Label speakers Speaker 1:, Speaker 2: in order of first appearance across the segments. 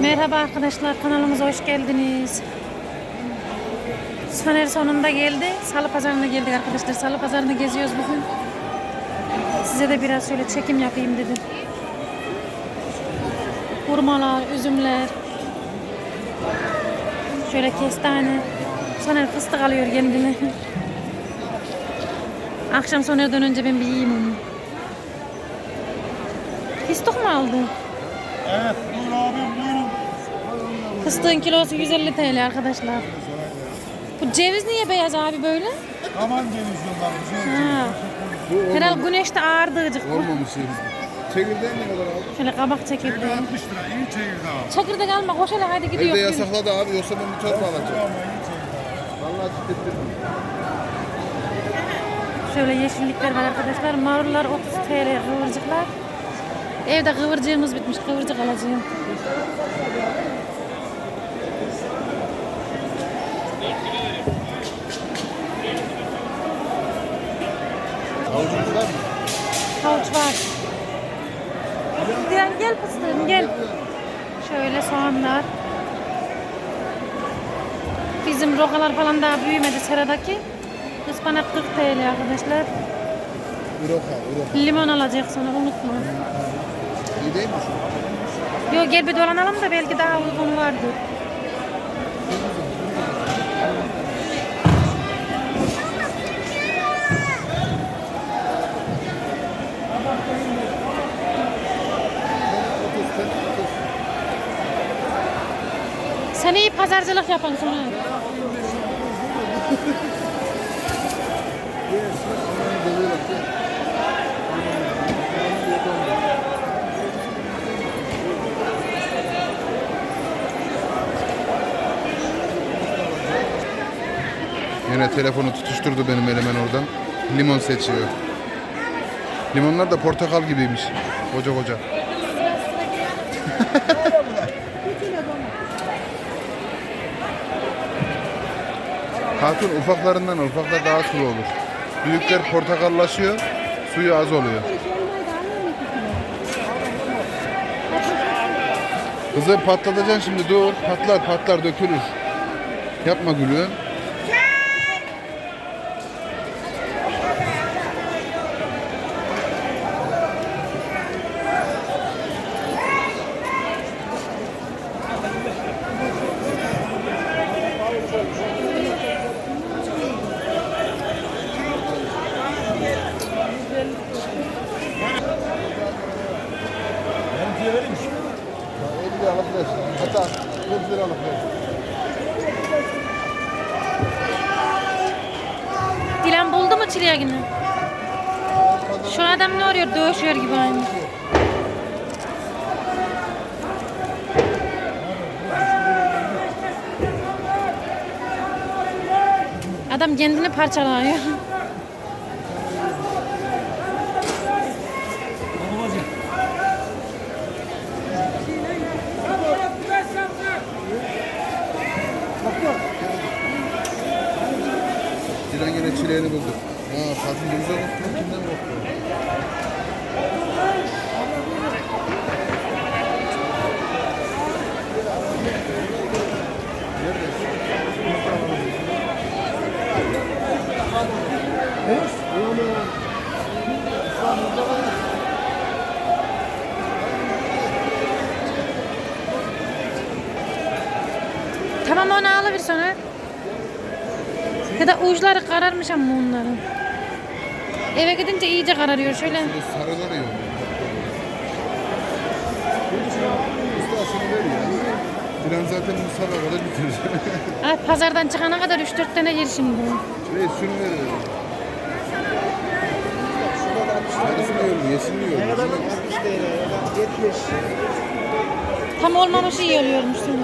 Speaker 1: Merhaba arkadaşlar kanalımıza hoş geldiniz. Soner sonunda geldi. Salı pazarına geldik arkadaşlar. Salı pazarını geziyoruz bugün. Size de biraz şöyle çekim yapayım dedim. Hurmalar, üzümler. Şöyle kestane. Soner fıstık alıyor kendine. Akşam Soner'den önce ben bir yiyeyim onu. Fıstık mı aldın?
Speaker 2: Evet.
Speaker 1: Fıstığın kilosu 150 TL arkadaşlar. Bu ceviz niye beyaz abi böyle?
Speaker 2: Aman ceviz yollar,
Speaker 1: Ha.
Speaker 3: Bu
Speaker 1: Herhalde güneşte ağırdığıcık bu.
Speaker 3: olmamış ceviz. Çekirdeği ne kadar abi?
Speaker 1: Şöyle kabak çekirdeği.
Speaker 2: 60 lira, iyi çekirdeği.
Speaker 1: Çekirdek alma koş hele hadi
Speaker 3: Evde
Speaker 1: gidiyor.
Speaker 3: yasakladı abi yoksa ben bir torba alacağım. Vallahi ciddettim.
Speaker 1: Şöyle yeşillikler var arkadaşlar. Marullar 30 TL kıvırcıklar. Evde kıvırcığımız bitmiş. Kıvırcık alacağım.
Speaker 3: Avucumuz var mı?
Speaker 1: Havuç var. Gel, gel fıstığım gel. Şöyle soğanlar. Bizim rokalar falan daha büyümedi seradaki. Ispanak 40 TL arkadaşlar.
Speaker 3: Üroka, üroka.
Speaker 1: Limon alacak sonra unutma.
Speaker 3: İyi değil mi?
Speaker 1: Yok gel bir dolanalım da belki daha uygun vardır. İyi pazarcılık yapan sonra.
Speaker 3: Yine telefonu tutuşturdu benim eleman oradan. Limon seçiyor. Limonlar da portakal gibiymiş. Koca koca. Hatun ufaklarından. Ufaklar daha sulu olur. Büyükler portakallaşıyor. Suyu az oluyor. Kızı patlatacaksın şimdi dur. Patlar patlar dökülür. Yapma gülüm.
Speaker 2: Benimkiye vereyim mi?
Speaker 3: 50 lira alıp ver. Hatta 40 lira alıp ver.
Speaker 1: Dilan buldu mu çileğini? Şu adam ne arıyor? Dövüşüyor gibi aynı. Adam kendini parçalıyor.
Speaker 3: Dilan yine çileğini buldu. Ha Fatih ne güzel koktu. Kimden koktu?
Speaker 1: Tamam onu alıver sonra. Ya da uçları kararmış ama onların. Eve gidince iyice kararıyor şöyle.
Speaker 3: Sarıları yok. Usta şunu ver ya. Dilan zaten bu sabah kadar bitirir.
Speaker 1: Ay, pazardan çıkana kadar 3-4 tane yer şimdi.
Speaker 3: Ver. dedim. Sarısını yiyorum, yeşilini yiyorum. Şunu-
Speaker 1: Tam olmamış iyi oluyormuş sonra. 5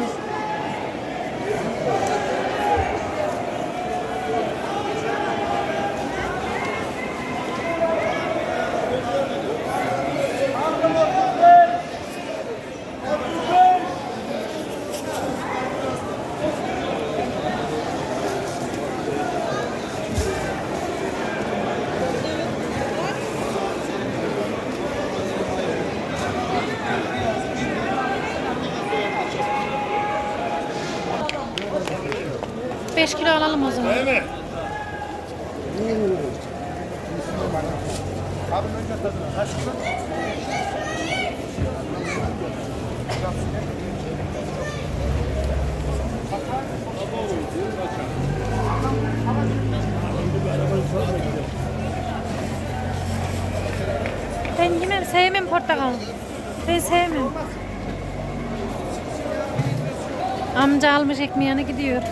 Speaker 1: Amca almış ekmeğini gidiyor.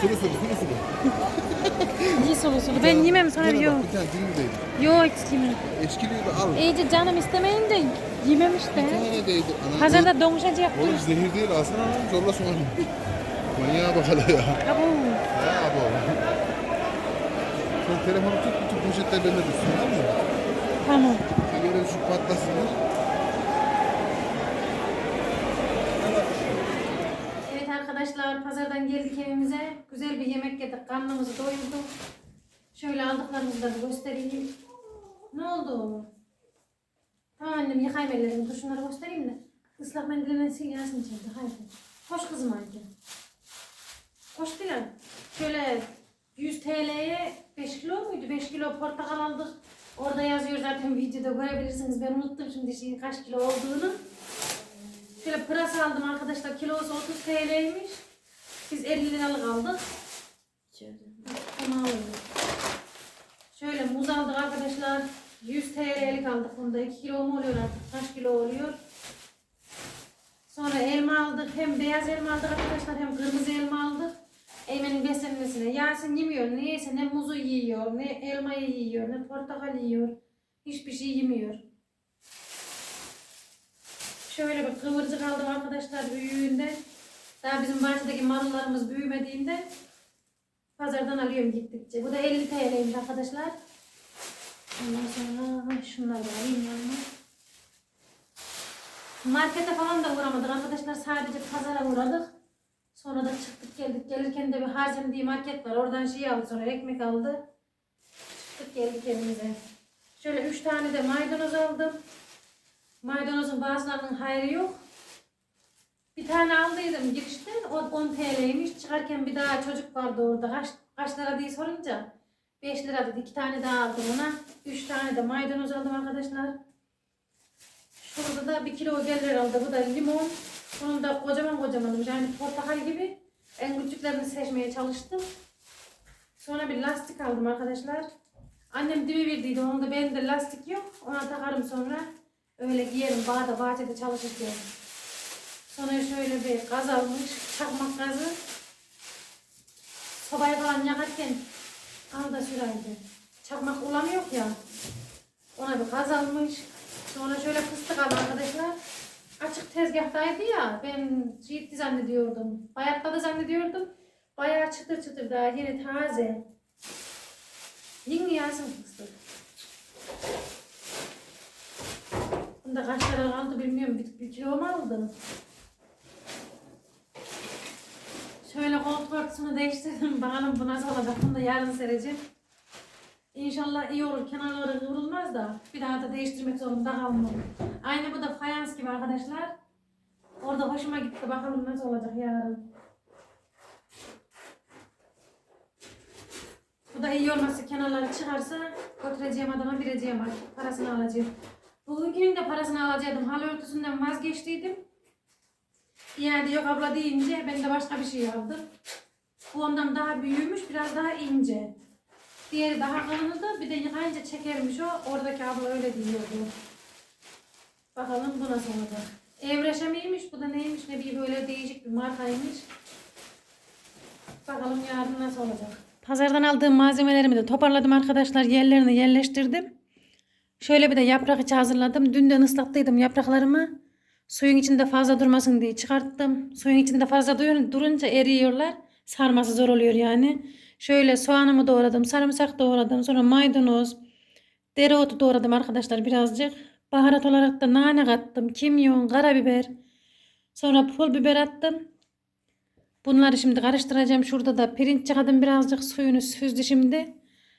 Speaker 3: Sulu sulu sulu sulu.
Speaker 1: İyi sulu sulu. Ben yemem sana
Speaker 3: Şuna
Speaker 1: yok.
Speaker 3: bak, Bir tane.
Speaker 1: Yok hiç yemem.
Speaker 3: Eşkiliyi de al.
Speaker 1: İyice canım istemeyince yemem
Speaker 3: Bir
Speaker 1: işte.
Speaker 3: tane değdi. Ana,
Speaker 1: Pazarda donuşacak.
Speaker 3: Oğlum zehir değil alsana lan zorla sonra. Manyağa bakalım ya.
Speaker 1: Abo.
Speaker 3: Telefonu tut tut poşetler bende dursun tamam mı?
Speaker 1: Tamam.
Speaker 3: Yere şu patlasınlar.
Speaker 1: Evet arkadaşlar pazardan geldik evimize. Güzel bir yemek yedik. Karnımızı doyurduk. Şöyle aldıklarımızı da bir göstereyim. Ne oldu? Tamam annem yıkayım ellerimi. Dur şunları göstereyim de. Islak mendilini sil gelsin içeride. Haydi. Hoş kızım haydi. Hoş Dilan. Şöyle 100 TL'ye 5 kilo muydu? 5 kilo portakal aldık. Orada yazıyor zaten videoda görebilirsiniz. Ben unuttum şimdi şey, kaç kilo olduğunu. Şöyle pırasa aldım arkadaşlar. Kilosu 30 TL'ymiş. Biz 50 liralık aldık. Alalım. Şöyle muz aldık arkadaşlar. 100 TL'lik aldık bunda. 2 kilo mu oluyor artık? Kaç kilo oluyor? Sonra elma aldık. Hem beyaz elma aldık arkadaşlar hem kırmızı elma aldık. Eymen'in beslenmesine. Yasin yemiyor. Niyeyse ne muzu yiyor, ne elmayı yiyor, ne portakal yiyor. Hiçbir şey yemiyor. Şöyle bir kıvırcık aldım arkadaşlar büyüğünde. Daha bizim bahçedeki marullarımız büyümediğinde pazardan alıyorum gittikçe. Bu da 50 TL'ymiş arkadaşlar. Ondan sonra şunları da alayım yanıma. Markete falan da uğramadık arkadaşlar. Sadece pazara uğradık. Sonra da çıktık geldik. Gelirken de bir Harzem diye market var. Oradan şey aldı sonra ekmek aldı. Çıktık geldik evimize. Şöyle üç tane de maydanoz aldım. Maydanozun bazılarının hayrı yok. Bir tane aldıydım girişten. O 10 TL'ymiş. Çıkarken bir daha çocuk vardı orada. Kaç, kaç lira diye sorunca 5 lira dedi. İki tane daha aldım ona. 3 tane de maydanoz aldım arkadaşlar. Şurada da bir kilo gelir herhalde. Bu da limon. Bunun da kocaman kocamanmış. Yani portakal gibi. En küçüklerini seçmeye çalıştım. Sonra bir lastik aldım arkadaşlar. Annem dibi verdiydi. Onda benim de lastik yok. Ona takarım sonra. Öyle giyerim bağda bahçede çalışırken. Sonra şöyle bir gaz almış. Çakmak gazı. Sobayı falan yakarken al da şuraydı. Çakmak ulan yok ya. Ona bir gaz almış. Sonra şöyle fıstık aldım arkadaşlar. Açık tezgahtaydı ya. Ben ciddi zannediyordum. Bayatladı zannediyordum. Bayağı çıtır çıtır daha yeni taze. Yeni yazın fıstık. Bunda kaç lira kaldı bilmiyorum. Bir, bir kilo mu aldın? Şöyle koltuk örtüsünü değiştirdim. Bakalım bu nasıl olacak. Bunu da yarın sereceğim. İnşallah iyi olur. Kenarları kıvrılmaz da bir daha da değiştirmek zorunda kalmam. Aynı bu da fayans gibi arkadaşlar. Orada hoşuma gitti. Bakalım nasıl olacak yarın. Bu da iyi olmazsa kenarları çıkarsa götüreceğim adama vereceğim artık. Parasını alacağım. Bugünün de parasını alacaktım. Halı örtüsünden vazgeçtiydim. Yani yok abla deyince ben de başka bir şey aldım. Bu ondan daha büyümüş, biraz daha ince. Diğeri daha kalındı. Bir de yıkayınca çekermiş o. Oradaki abla öyle diyordu. Bakalım bu nasıl olacak. Evreşe miymiş? Bu da neymiş? Ne bir böyle değişik bir markaymış. Bakalım yarın nasıl olacak. Pazardan aldığım malzemelerimi de toparladım arkadaşlar. Yerlerini yerleştirdim. Şöyle bir de yaprak içi hazırladım. Dünden ıslattıydım yapraklarımı. Suyun içinde fazla durmasın diye çıkarttım. Suyun içinde fazla dur- durunca eriyorlar. Sarması zor oluyor yani. Şöyle soğanımı doğradım. Sarımsak doğradım. Sonra maydanoz. Dereotu doğradım arkadaşlar birazcık. Baharat olarak da nane kattım. Kimyon, karabiber. Sonra pul biber attım. Bunları şimdi karıştıracağım. Şurada da pirinç çıkardım birazcık. Suyunu süzdü şimdi.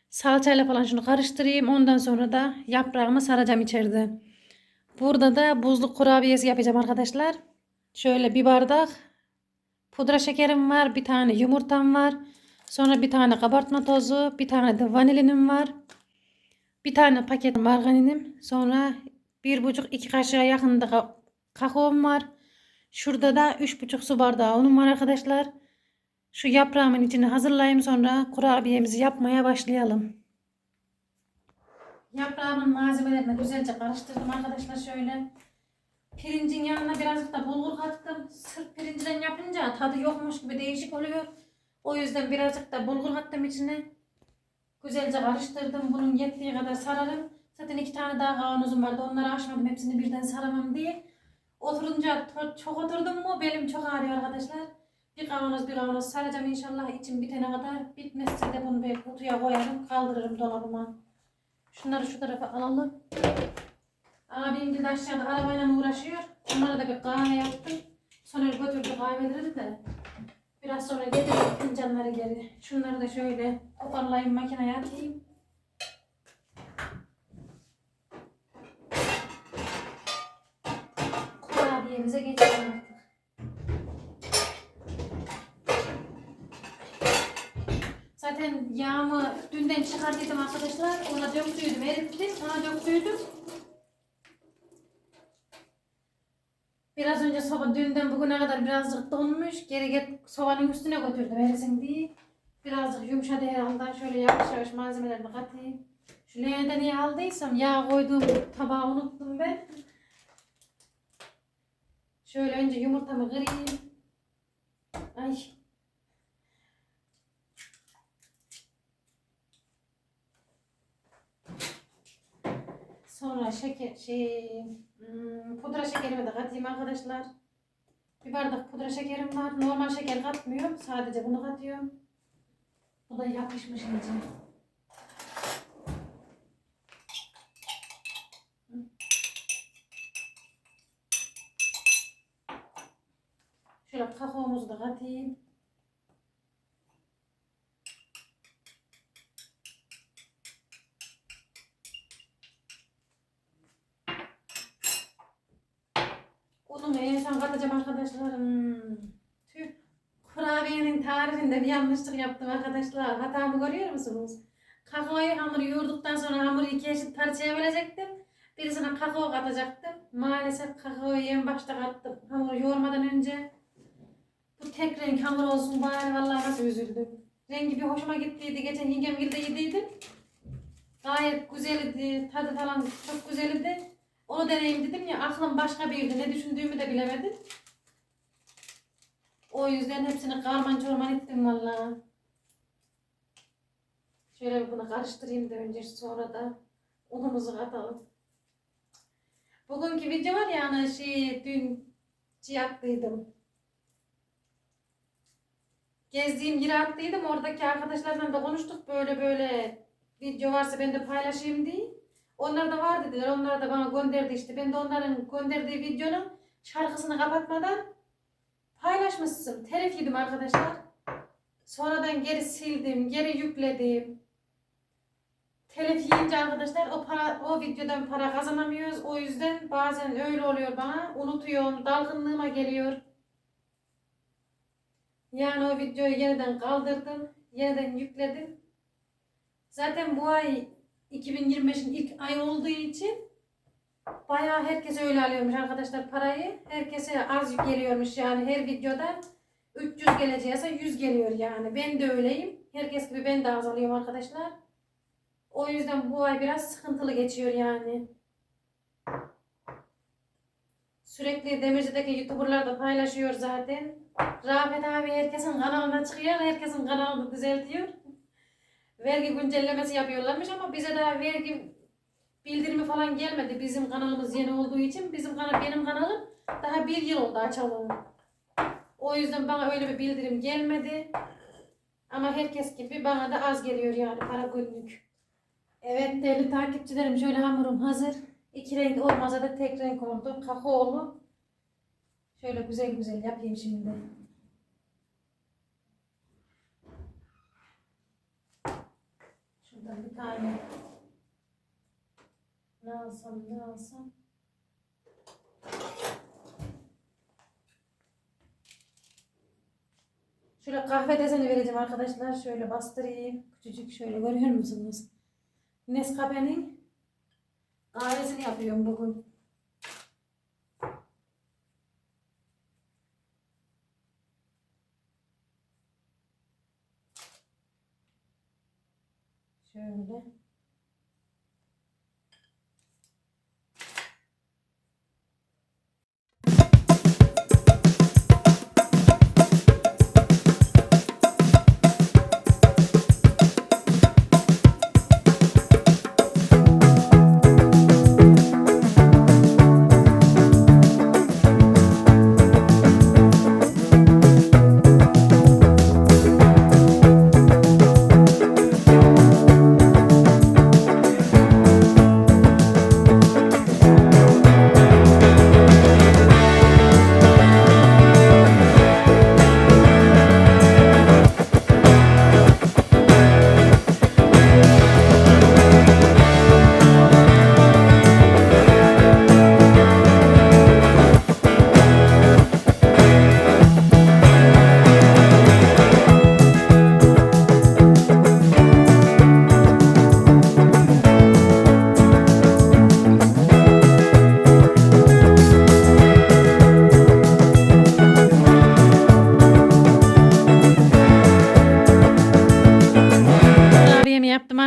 Speaker 1: Salçayla falan şunu karıştırayım. Ondan sonra da yaprağımı saracağım içeride. Burada da buzlu kurabiyesi yapacağım arkadaşlar. Şöyle bir bardak pudra şekerim var. Bir tane yumurtam var. Sonra bir tane kabartma tozu. Bir tane de vanilinim var. Bir tane paket margarinim. Sonra bir buçuk iki kaşığa yakında ka- kakaom var. Şurada da üç buçuk su bardağı unum var arkadaşlar. Şu yaprağımın içini hazırlayayım sonra kurabiyemizi yapmaya başlayalım. Yaprağımın malzemelerini güzelce karıştırdım arkadaşlar şöyle. Pirincin yanına birazcık da bulgur kattım. Sırf pirinciden yapınca tadı yokmuş gibi değişik oluyor. O yüzden birazcık da bulgur kattım içine. Güzelce karıştırdım. Bunun yettiği kadar sararım. Zaten iki tane daha kavanozum vardı. Onları açmadım. Hepsini birden saramam diye. Oturunca çok oturdum mu belim çok ağrıyor arkadaşlar. Bir kavanoz bir kavanoz saracağım inşallah içim bitene kadar. Bitmezse de bunu bir kutuya koyarım. Kaldırırım dolabıma. Şunları şu tarafa alalım. Abim de aşağıda arabayla uğraşıyor. Onlara da bir kahve yaptım. Sonra götürdü kahveleri de. Biraz sonra getirdim fincanları geri. Şunları da şöyle toparlayayım makineye atayım. Kurabiyemize geçelim artık. Zaten yağımı dünden çıkarttıydım arkadaşlar. Ona döktüydüm, erittim. Ona döktüydüm. Biraz önce soba dünden bugüne kadar birazcık donmuş. Geri get sobanın üstüne götürdüm erisin diye. Birazcık yumuşadı herhalde. Şöyle yavaş yavaş malzemelerini katayım. Şu leğende niye aldıysam yağ koyduğum tabağı unuttum ben. Şöyle önce yumurtamı kırayım. Ay. Sonra şeker şey hmm, pudra şekerimi de katayım arkadaşlar. Bir bardak pudra şekerim var. Normal şeker katmıyorum. Sadece bunu katıyorum. Bu da yapışmış iyice. Şöyle kakaomuzu da katayım. Unumu en son katacağım arkadaşlar. Hmm. Tüh. Kurabiyenin tarifinde bir yanlışlık yaptım arkadaşlar. Hatamı görüyor musunuz? Kakaoyu hamuru yoğurduktan sonra hamuru iki eşit parçaya bölecektim. Birisine kakao katacaktım. Maalesef kakaoyu en başta kattım. Hamuru yoğurmadan önce. Bu tek renk hamur olsun bari vallahi nasıl üzüldüm. Rengi bir hoşuma gittiydi. Geçen yengemgilde yediydim. Gayet güzeldi. Tadı falan çok güzeldi. Onu deneyim dedim ya aklım başka bir yerde. Ne düşündüğümü de bilemedim. O yüzden hepsini karman çorman ettim vallahi. Şöyle bir bunu karıştırayım da önce sonra da unumuzu katalım. Bugünkü video var ya hani şey dün ciyaklıydım. Gezdiğim yere attıydım. Oradaki arkadaşlarla da konuştuk. Böyle böyle video varsa ben de paylaşayım diye. Onlar da var dediler. Onlar da bana gönderdi işte. Ben de onların gönderdiği videonun şarkısını kapatmadan paylaşmışsın. Telif yedim arkadaşlar. Sonradan geri sildim. Geri yükledim. Telif yiyince arkadaşlar o para o videodan para kazanamıyoruz. O yüzden bazen öyle oluyor bana. Unutuyorum. Dalgınlığıma geliyor. Yani o videoyu yeniden kaldırdım. Yeniden yükledim. Zaten bu ay 2025'in ilk ay olduğu için bayağı herkes öyle alıyormuş arkadaşlar parayı. Herkese az geliyormuş yani her videoda 300 geleceğse 100 geliyor yani. Ben de öyleyim. Herkes gibi ben de az alıyorum arkadaşlar. O yüzden bu ay biraz sıkıntılı geçiyor yani. Sürekli Demirci'deki YouTuber'lar da paylaşıyor zaten. Rafet abi herkesin kanalına çıkıyor, herkesin kanalını düzeltiyor. Vergi güncellemesi yapıyorlarmış ama bize daha vergi bildirimi falan gelmedi. Bizim kanalımız yeni olduğu için bizim kanal benim kanalım daha bir yıl oldu açalım. O yüzden bana öyle bir bildirim gelmedi. Ama herkes gibi bana da az geliyor yani para günlük. Evet değerli takipçilerim şöyle hamurum hazır. İki renk olmasa da tek renk oldu. Kakaolu. Şöyle güzel güzel yapayım şimdi. Şuradan bir tane. Ne alsam ne alsam. Şöyle kahve deseni vereceğim arkadaşlar. Şöyle bastırayım. Küçücük şöyle görüyor musunuz? Nescafe'nin kahvesini yapıyorum bugün.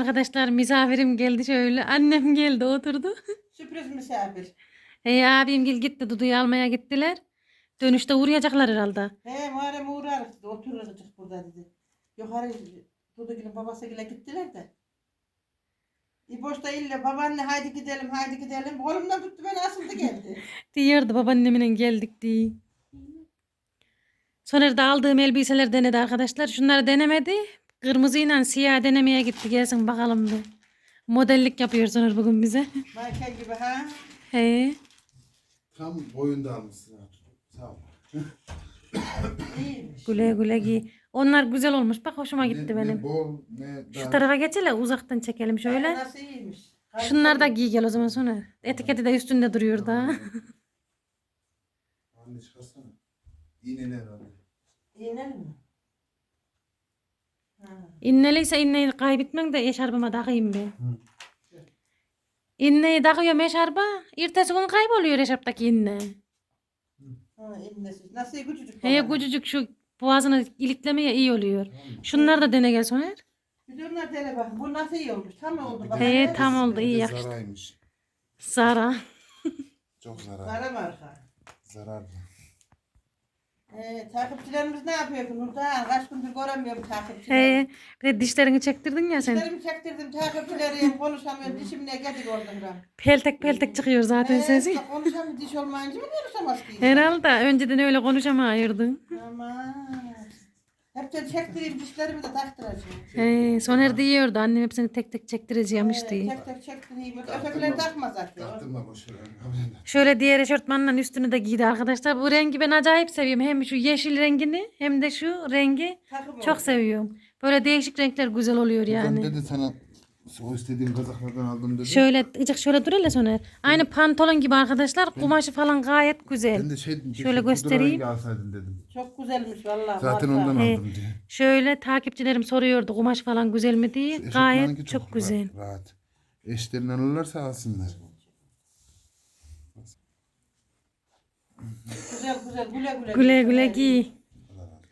Speaker 1: Arkadaşlar. Misafirim geldi şöyle. Annem geldi oturdu.
Speaker 4: Sürpriz misafir.
Speaker 1: Hey abim gel gitti. Dudu'yu almaya gittiler. Dönüşte uğrayacaklar herhalde.
Speaker 4: He Muharrem dedi. Otururuz burada dedi. Yukarı Dudu'nun babasıyla gittiler de. İboş da ille babaanne haydi gidelim haydi gidelim. Kolumdan tuttu beni asıldı geldi.
Speaker 1: Diyordu babaannemle geldik diye. Sonra da aldığım elbiseler denedi arkadaşlar. Şunları denemedi. Kırmızıyla siyah denemeye gitti. Gelsin bakalım bir. Modellik yapıyor Soner bugün bize.
Speaker 4: Manken gibi ha.
Speaker 1: He.
Speaker 3: Tam boyunda almışsın. Sağ ol.
Speaker 4: İyiymiş.
Speaker 1: Güle güle giy. Onlar güzel olmuş. Bak hoşuma gitti
Speaker 3: ne,
Speaker 1: benim.
Speaker 3: Ne bol ne
Speaker 1: Şu tarafa geçelim uzaktan çekelim şöyle.
Speaker 4: Nasıl iyiymiş.
Speaker 1: Şunlar da giy gel o zaman sonra. Etiketi de üstünde duruyor da.
Speaker 3: Anne çıkarsana. İğneler abi.
Speaker 4: İğneli mi?
Speaker 1: İnneliyse inneyi kaybetmen de eşarbıma takayım bir. İnneyi takıyorum eşarba. Ertesi gün kayboluyor eşarptaki inne.
Speaker 4: Ha, iğnesiz. Nasıl küçücük
Speaker 1: He küçücük şu boğazını iliklemeye iyi oluyor. Şunlar da dene gel Soner.
Speaker 4: Onlar dene bak. Bu nasıl iyi olmuş. Tam oldu. Bak.
Speaker 1: He tam oldu iyi yakıştı.
Speaker 3: Zaraymış.
Speaker 1: Zara.
Speaker 3: Çok zarar.
Speaker 4: Kara marka.
Speaker 3: Zararlı.
Speaker 4: Ee, takipçilerimiz ne yapıyor ki Nurdan? Kaç gündür göremiyorum takipçileri.
Speaker 1: He bir de dişlerini çektirdin ya sen.
Speaker 4: Dişlerimi çektirdim takipçilerim konuşamıyorum dişim ne geldik oradan.
Speaker 1: Peltek peltek çıkıyor zaten sesi.
Speaker 4: Ee, konuşamıyorum diş olmayınca mı konuşamaz ki?
Speaker 1: Herhalde önceden öyle konuşamayırdın.
Speaker 4: Aman. Hepten çektireyim dişlerimi de taktıracağım.
Speaker 1: He, Soner diyordu annem hepsini tek tek çektireceğimiş
Speaker 4: Ee,
Speaker 1: diye.
Speaker 4: tek tek çektireyim. Ötekileri takma zaten.
Speaker 3: Taktırma boşver.
Speaker 1: Şöyle diğer eşortmanla üstünü de giydi arkadaşlar. Bu rengi ben acayip seviyorum. Hem şu yeşil rengini hem de şu rengi
Speaker 4: Takım
Speaker 1: çok
Speaker 4: oldu.
Speaker 1: seviyorum. Böyle değişik renkler güzel oluyor
Speaker 3: Ben
Speaker 1: yani.
Speaker 3: dedi sana o istediğin kazaklardan aldım dedi.
Speaker 1: Şöyle ıcık şöyle dur hele Soner. Aynı pantolon gibi arkadaşlar. Kumaşı falan gayet güzel.
Speaker 3: Ben de şey dedim,
Speaker 1: Şöyle göstereyim.
Speaker 3: alsaydın dedim.
Speaker 4: Çok güzelmiş vallahi.
Speaker 3: Zaten ondan
Speaker 1: He.
Speaker 3: aldım diye.
Speaker 1: Şöyle takipçilerim soruyordu kumaş falan güzel mi diye.
Speaker 3: Eşofmanınki
Speaker 1: Gayet çok güzel.
Speaker 3: Rahat. rahat. Eşlerinden alırlarsa alsınlar.
Speaker 4: Güzel güzel güle güle.
Speaker 1: Güle güle giy.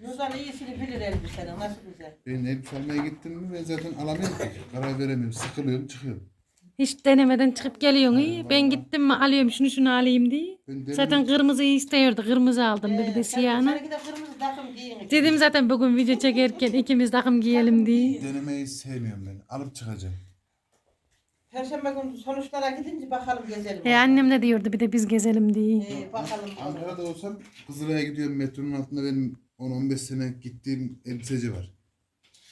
Speaker 4: Nurdan iyisini bilir elbisenin nasıl güzel.
Speaker 3: Ben elbise almaya gittim mi ben zaten alamıyorum ki. Karar veremiyorum. Sıkılıyorum çıkıyorum.
Speaker 1: Hiç denemeden çıkıp geliyorsun iyi. Ben gittim mi alıyorum şunu şunu alayım diye.
Speaker 3: Ben.
Speaker 1: Zaten kırmızıyı istiyordu. Kırmızı aldım bir de
Speaker 4: Ee,
Speaker 1: siyahını.
Speaker 4: Seninki de kırmızı takım giyin.
Speaker 1: Dedim zaten bugün video çekerken ikimiz takım giyelim diye.
Speaker 3: Denemeyi sevmiyorum ben. Alıp çıkacağım.
Speaker 4: Perşembe günü sonuçlara gidince bakalım gezelim.
Speaker 1: He annem de diyordu bir de biz gezelim diye.
Speaker 4: Ee, bakalım.
Speaker 3: Ankara'da olsam Kızılay'a gidiyorum metronun altında benim 10-15 sene gittiğim elbiseci var.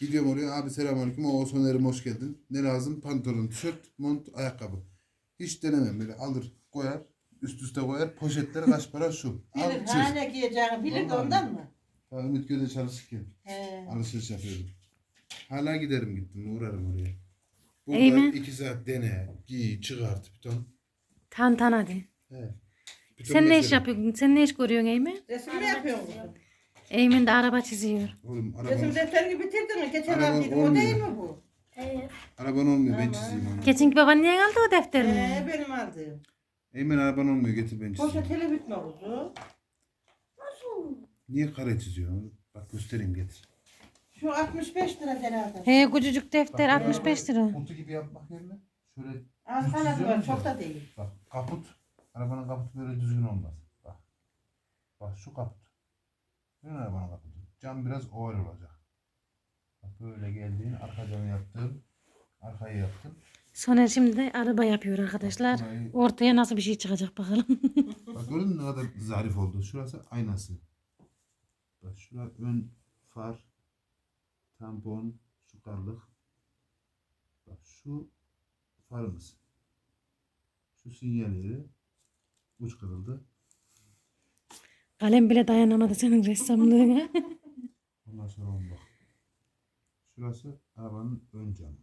Speaker 3: Gidiyorum oraya abi selamünaleyküm o Soner'im hoş geldin. Ne lazım? Pantolon, tişört, mont, ayakkabı. Hiç denemem böyle alır koyar üst üste koyar poşetleri kaç para şu. Al
Speaker 4: Bilir
Speaker 3: çık.
Speaker 4: ha ne giyeceğini bilir de
Speaker 3: Vallahi.
Speaker 4: ondan mı?
Speaker 3: Daha Ümitköy'de çalışırken
Speaker 4: He.
Speaker 3: alışveriş yapıyordum. Hala giderim gittim uğrarım oraya. Burada
Speaker 1: İyi mi?
Speaker 3: iki saat dene, giy, çıkart, piton.
Speaker 1: Tan tan hadi.
Speaker 3: He.
Speaker 1: Sen ne iş
Speaker 3: mesela.
Speaker 1: yapıyorsun? Sen ne iş görüyorsun Eymen?
Speaker 4: Resim mi yapıyorsun?
Speaker 1: Eymen de araba çiziyor.
Speaker 3: Oğlum
Speaker 4: Resim
Speaker 3: araban,
Speaker 4: defterini bitirdin mi? Geçen
Speaker 3: Araba
Speaker 4: aldıydım. O
Speaker 3: olmuyor.
Speaker 4: değil mi bu?
Speaker 5: Evet.
Speaker 3: araban olmuyor ben çizeyim onu.
Speaker 1: Geçenki baban niye aldı o defterini?
Speaker 4: Ee, benim aldığım.
Speaker 3: Eymen araban olmuyor getir ben çizeyim.
Speaker 4: Poşeteli bitme kuzu.
Speaker 3: Niye kare çiziyorsun? Bak göstereyim getir.
Speaker 4: Şu 65 lira herhalde.
Speaker 1: He küçücük defter
Speaker 3: Bak,
Speaker 1: 65 lira.
Speaker 3: Kutu gibi yapmak yerine şöyle
Speaker 4: Az kanatı var. Çok da değil.
Speaker 3: Bak kaput. Arabanın kaputu böyle düzgün olmaz. Bak. Bak şu kaput. Görün arabanın kaputu. Cam biraz oval olacak. Bak böyle geldiğin arka camı yaptım. Arkayı yaptım.
Speaker 1: Soner şimdi de araba yapıyor arkadaşlar.
Speaker 3: Burayı-
Speaker 1: Ortaya nasıl bir şey çıkacak bakalım.
Speaker 3: Bak gördün mü ne kadar zarif oldu. Şurası aynası. Bak şura ön far. Tampon. Şu karlık. Bak şu farımız. Şu sinyal yeri. Uç kırıldı.
Speaker 1: Kalem bile dayanamadı senin ressamlığına.
Speaker 3: Ondan sonra on bak. Şurası arabanın ön camı.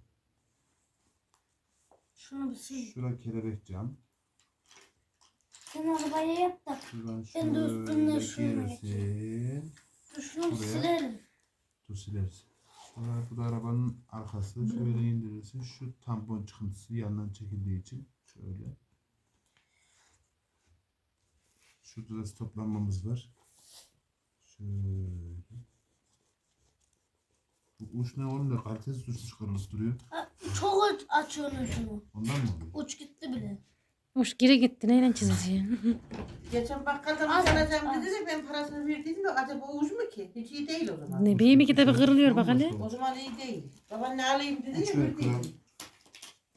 Speaker 5: Şunu bir sil.
Speaker 3: Şura kelebek cam.
Speaker 5: Sen arabayı yap da.
Speaker 3: Şuradan
Speaker 5: Ben de üstünden şunu. Dur şunu
Speaker 3: Buraya.
Speaker 5: silerim.
Speaker 3: Dur silersin. Sonra bu da arabanın arkası. Şöyle indirirsin. Şu tampon çıkıntısı yandan çekildiği için şöyle. Şurada da stoplanmamız var. Şöyle. Bu uç ne oğlum da kalitesiz uçmuş kırılıp duruyor.
Speaker 5: Çok uç açıyorsun şunu.
Speaker 3: Ondan mı oluyor?
Speaker 5: Uç gitti bile.
Speaker 1: Hoş geri gitti neyle çizeceksin?
Speaker 4: Geçen bakkaldan
Speaker 5: Az-
Speaker 4: bir alacağım
Speaker 5: az.
Speaker 4: dedi de ben parasını verdiydim de acaba uç mu ki? Hiç iyi değil o zaman.
Speaker 1: ne bileyim iki de bir kırılıyor bak hele.
Speaker 4: O zaman iyi değil. Baban ne alayım dedi
Speaker 3: Uç
Speaker 4: ya
Speaker 3: ver
Speaker 4: verdiydim.
Speaker 3: kral.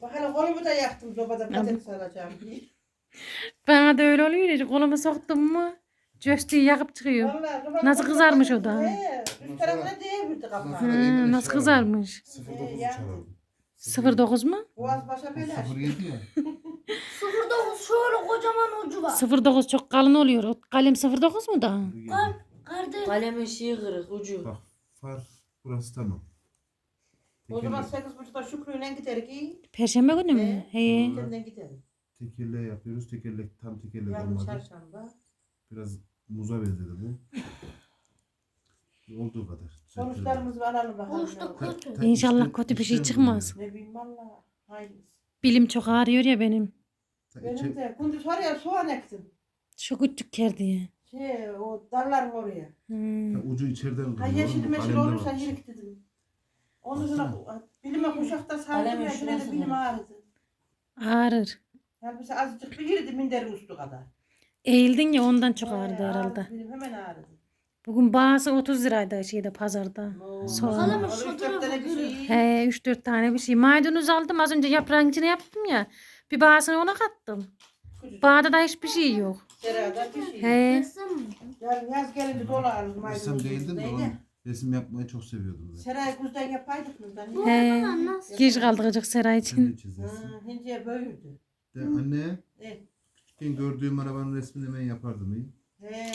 Speaker 4: Bak hele kolumu da yaktım sobada patates alacağım diye.
Speaker 1: Bana da öyle oluyor ya kolumu soktum mu Cöstüğü yakıp çıkıyor.
Speaker 4: Vallahi
Speaker 1: Nasıl kızarmış o da?
Speaker 4: He, üst tarafına değebildi kapağı.
Speaker 3: Sonra-
Speaker 1: Hı, nasıl kızarmış.
Speaker 3: 09'u
Speaker 4: ya.
Speaker 3: çalalım.
Speaker 1: 09 mu?
Speaker 4: Boğaz başa böyle açtı.
Speaker 3: 07 ya.
Speaker 5: 09 şöyle kocaman ucu var.
Speaker 1: 09 çok kalın oluyor. O kalem 09 mu da?
Speaker 3: 07.
Speaker 5: Kardeş.
Speaker 6: Kalemin şeyi kırık ucu.
Speaker 3: Bak far burası tamam.
Speaker 4: O zaman
Speaker 3: Tekerle,
Speaker 4: sekiz buçukta Şükrü'yle giderik iyi.
Speaker 1: Perşembe günü mü?
Speaker 4: He.
Speaker 1: He.
Speaker 4: Yeniden gidelim.
Speaker 3: Tekerle yapıyoruz. Tekerlek tam tekerlek
Speaker 4: Yarın
Speaker 3: olmadı.
Speaker 4: çarşamba.
Speaker 3: Biraz muza benzedi bu. Olduğu kadar.
Speaker 4: Sonuçlarımızı alalım bakalım. Olur.
Speaker 5: kötü.
Speaker 1: İnşallah kötü bir şey çıkmaz.
Speaker 4: Ne bileyim valla. Hayırlısı.
Speaker 1: Bilim çok ağrıyor ya benim.
Speaker 3: Ta
Speaker 4: Benim de kunduz var ya soğan ektim.
Speaker 1: Şu küçük ker diye.
Speaker 4: Şey o dallar oraya.
Speaker 1: Hmm.
Speaker 3: ta ucu içeriden
Speaker 4: Ha yeşil meşil olursa yirik dedim. Onun sonra bilime kuşakta sardım
Speaker 6: Kalemin
Speaker 4: ya
Speaker 6: şurası
Speaker 4: bilim
Speaker 6: mı?
Speaker 4: ağrıdı.
Speaker 1: Ağrır.
Speaker 4: Halbuki azıcık bir yirdi minderin üstü kadar.
Speaker 1: Eğildin ya ondan çok ağrıdı herhalde.
Speaker 4: Bilim hemen ağrıdı.
Speaker 1: Bugün bağısı 30 liraydı şeyde pazarda. Soğan.
Speaker 4: Vallahi
Speaker 5: şu
Speaker 4: şey.
Speaker 1: He 3-4 tane bir şey. Maydanoz aldım az önce yaprağın içine yaptım ya. Bir bağısını ona kattım. Bağda da hiçbir şey yok.
Speaker 4: Serada bir şey.
Speaker 1: He.
Speaker 4: Yarın yaz gelince dolu alırız
Speaker 3: Resim
Speaker 4: maydanoz.
Speaker 3: değildim de oğlum. Resim yapmayı çok seviyordum ben.
Speaker 4: Seray kuzdan yapaydık mı?
Speaker 1: He. Geç kaldık acık seray
Speaker 3: Sen de
Speaker 1: için.
Speaker 3: çizersin.
Speaker 4: Hı, Hindiye büyüdü.
Speaker 3: De anne
Speaker 4: Evet.
Speaker 3: küçükken gördüğüm arabanın resmini ben yapardım iyi.
Speaker 4: He.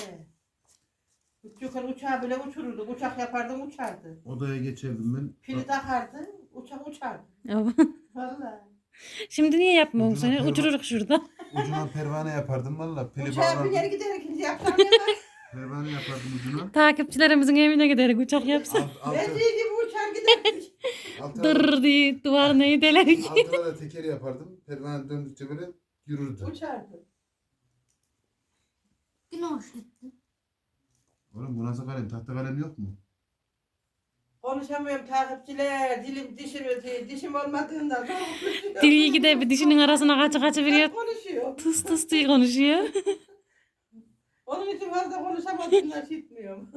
Speaker 4: Yukarı uçağı bile uçururdu. Uçak yapardım uçardı.
Speaker 3: Odaya geçerdim ben.
Speaker 4: Pili takardı. Uçak uçardı. Vallahi.
Speaker 1: Şimdi niye yapmıyorsun
Speaker 3: Ucuna
Speaker 1: sen?
Speaker 3: perva-
Speaker 1: Uçururuk şurada.
Speaker 3: Ucuna pervane yapardım valla. Pili
Speaker 4: Uçağa
Speaker 3: bağlardım.
Speaker 4: biner gider ikinci yapar.
Speaker 3: Pervane yapardım ucuna.
Speaker 1: Takipçilerimizin evine giderek uçak yapsın.
Speaker 3: Alt, altı,
Speaker 4: Rezil gibi uçar giderdik.
Speaker 3: altı,
Speaker 1: Dır diye duvarına itelerek.
Speaker 3: altına da teker yapardım. Pervane döndükçe böyle yürürdü.
Speaker 4: Uçardı.
Speaker 5: Yine hoş gitti.
Speaker 3: Oğlum bu nasıl kalem? Tahta kalem yok mu?
Speaker 4: Konuşamıyorum takipçiler. Dilim dişim dişim olmadığından. da konuşuyorum.
Speaker 1: Dili gider bir dişinin arasına kaçı kaçı veriyor.
Speaker 4: Ben konuşuyor.
Speaker 1: Tıs tıs diye konuşuyor.
Speaker 4: Onun için fazla konuşamadığımdan işitmiyorum.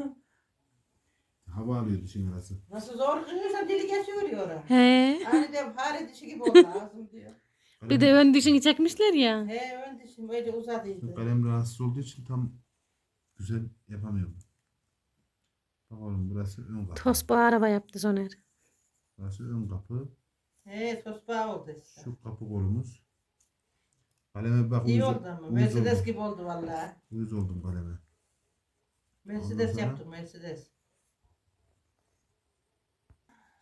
Speaker 3: Hava alıyor dişin arası.
Speaker 4: Nasıl zor kırıyorsa dili geçiyor oraya.
Speaker 1: He.
Speaker 4: Aniden fare dişi gibi oldu ağzım diyor.
Speaker 1: Bir de ön dişini çekmişler ya.
Speaker 4: He ön dişim öyle uzadıydı.
Speaker 3: Kalem rahatsız olduğu için tam güzel yapamıyorum. Bak oğlum burası ön kapı.
Speaker 1: Tosba araba yaptı Soner.
Speaker 3: Burası ön kapı.
Speaker 4: He tosbağa oldu işte.
Speaker 3: Şu kapı kolumuz. Kaleme bak
Speaker 4: İyi
Speaker 3: uyuz,
Speaker 4: oldu ama.
Speaker 3: uyuz
Speaker 4: Mercedes
Speaker 3: oldum.
Speaker 4: gibi oldu vallahi.
Speaker 3: Uyuz oldum kaleme.
Speaker 4: Mercedes
Speaker 3: sonra?
Speaker 4: yaptım Mercedes.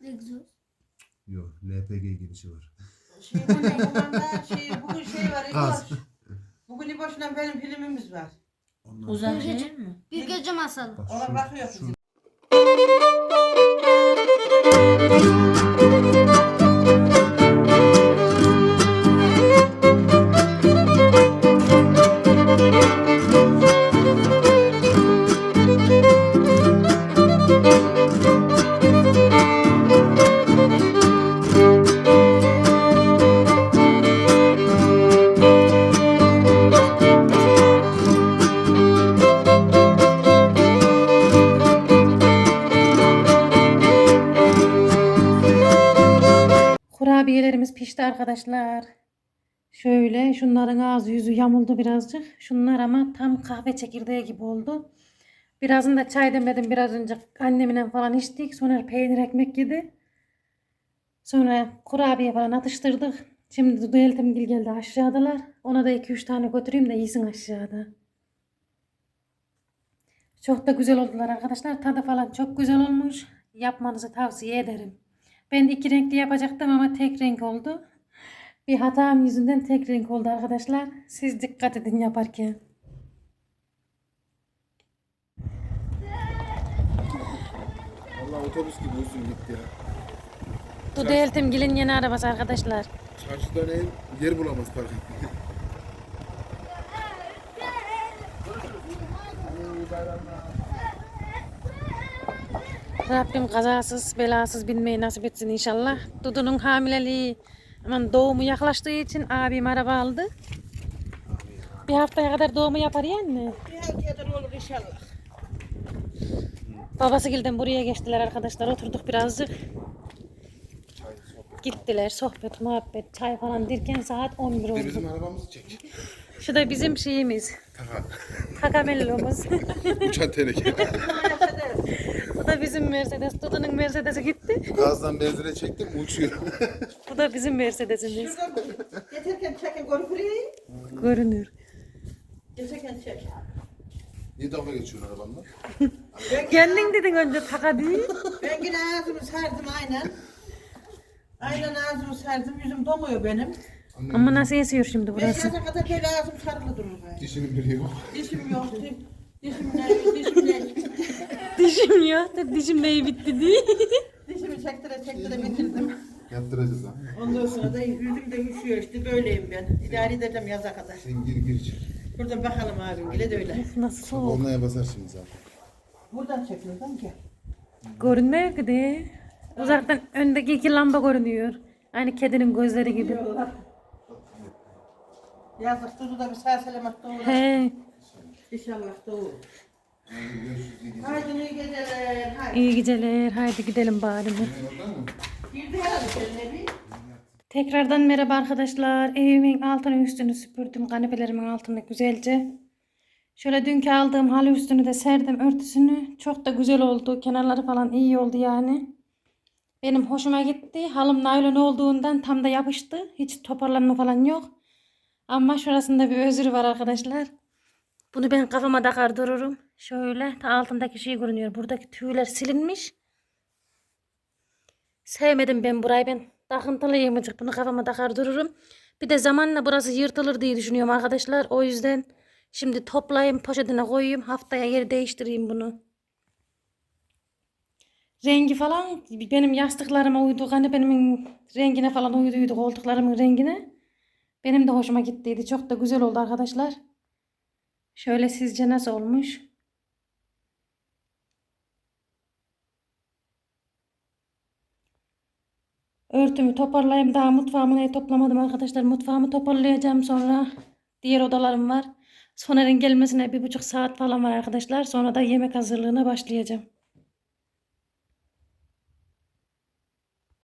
Speaker 5: Egzoz.
Speaker 3: Yok LPG girişi var.
Speaker 4: Şey, bu ne? Kumanda, şey, bugün şey var.
Speaker 3: Gaz.
Speaker 4: İboş. Bugün İboş'la benim filmimiz var.
Speaker 3: Ondan
Speaker 5: Uzak değil mi? Bir gece masalı.
Speaker 3: Bak
Speaker 4: Ona
Speaker 3: şu-
Speaker 4: bakıyor
Speaker 3: şu-
Speaker 4: bizim.
Speaker 1: Arkadaşlar. Şöyle şunların ağzı yüzü yamuldu birazcık. Şunlar ama tam kahve çekirdeği gibi oldu. Birazını da çay demedim biraz önce annemle falan içtik. Sonra peynir ekmek yedi. Sonra kurabiye falan atıştırdık. Şimdi Dudu Eltimgil geldi aşağıdalar. Ona da 2-3 tane götüreyim de yesin aşağıda. Çok da güzel oldular arkadaşlar. Tadı falan çok güzel olmuş. Yapmanızı tavsiye ederim. Ben de iki renkli yapacaktım ama tek renk oldu. Bir hatam yüzünden tek renk oldu arkadaşlar. Siz dikkat edin yaparken.
Speaker 3: Vallahi otobüs gibi uzun gitti ya.
Speaker 1: Bu da Eltimgil'in yeni arabası arkadaşlar.
Speaker 3: Çarşıda ne yer bulamaz park etmek.
Speaker 1: Rabbim kazasız belasız binmeyi nasip etsin inşallah. Dudu'nun hamileliği aman doğumu yaklaştığı için abim araba aldı. Bir haftaya kadar doğumu yapar yani.
Speaker 4: Bir haftaya olur inşallah.
Speaker 1: Babası gilden buraya geçtiler arkadaşlar. Oturduk birazcık. Gittiler sohbet, muhabbet, çay falan derken saat 11
Speaker 3: Bir de
Speaker 1: oldu.
Speaker 3: bizim arabamızı çek.
Speaker 1: Şu da bizim şeyimiz. Kakamello'muz.
Speaker 3: Uçan teneke.
Speaker 1: Bu da bizim Mercedes. Dudu'nun Mercedes'i gitti.
Speaker 3: Gazdan benzine çektim uçuyor.
Speaker 1: Bu da bizim Mercedes'imiz.
Speaker 4: Şuradan getirken çekin korkulayı.
Speaker 1: Görünür.
Speaker 4: Getirken çek.
Speaker 3: Niye dalga geçiyorsun arabanla?
Speaker 1: Kendin dedin önce taka değil.
Speaker 4: Ben yine ağzımı serdim aynen. Aynen ağzımı serdim. Yüzüm donuyor benim.
Speaker 1: Ama nasıl esiyor şimdi
Speaker 4: Ben
Speaker 1: burası?
Speaker 4: yaza kadar böyle ağzım sarılı durur böyle.
Speaker 3: dişinin biri yok.
Speaker 4: Dişim yok. Dişim ne? Dişim ne?
Speaker 1: Dişim neyi bitti değil.
Speaker 4: Dişimi çektire çektire bitirdim.
Speaker 3: Yaptıracağız ha.
Speaker 4: Ondan sonra da yüzüm de üşüyor işte böyleyim ben. İdare edeceğim yaza kadar.
Speaker 3: Sen gir gir içeri.
Speaker 4: Buradan bakalım abim bile de öyle.
Speaker 1: Nasıl soğuk.
Speaker 3: Olmaya basar şimdi zaten.
Speaker 4: Buradan çekiyorsun ki.
Speaker 1: Görünmüyor ki de. Uzaktan öndeki iki lamba görünüyor. Aynı kedinin gözleri gibi.
Speaker 4: Yazık tuzu da bir sağ selamet doğur.
Speaker 1: He,
Speaker 4: İnşallah doğur. Haydi iyi geceler. Haydi.
Speaker 1: iyi geceler. Haydi gidelim bari. mi?
Speaker 4: Girdi herhalde senin evi.
Speaker 1: Tekrardan merhaba arkadaşlar. Evimin altını üstünü süpürdüm. Kanepelerimin altını güzelce. Şöyle dünkü aldığım halı üstünü de serdim örtüsünü. Çok da güzel oldu. Kenarları falan iyi oldu yani. Benim hoşuma gitti. Halım naylon olduğundan tam da yapıştı. Hiç toparlanma falan yok. Ama şurasında bir özür var arkadaşlar. Bunu ben kafama takar dururum. Şöyle ta altındaki şey görünüyor. Buradaki tüyler silinmiş. Sevmedim ben burayı ben takıntılıyım azıcık. Bunu kafama takar dururum. Bir de zamanla burası yırtılır diye düşünüyorum arkadaşlar. O yüzden şimdi toplayayım poşetine koyayım. Haftaya yer değiştireyim bunu. Rengi falan benim yastıklarıma uydu. Hani benim rengine falan uyduydu. Koltuklarımın rengine. Benim de hoşuma gittiydi. Çok da güzel oldu arkadaşlar. Şöyle sizce nasıl olmuş? Örtümü toparlayayım. Daha mutfağımı ne toplamadım arkadaşlar. Mutfağımı toparlayacağım sonra. Diğer odalarım var. Soner'in gelmesine bir buçuk saat falan var arkadaşlar. Sonra da yemek hazırlığına başlayacağım.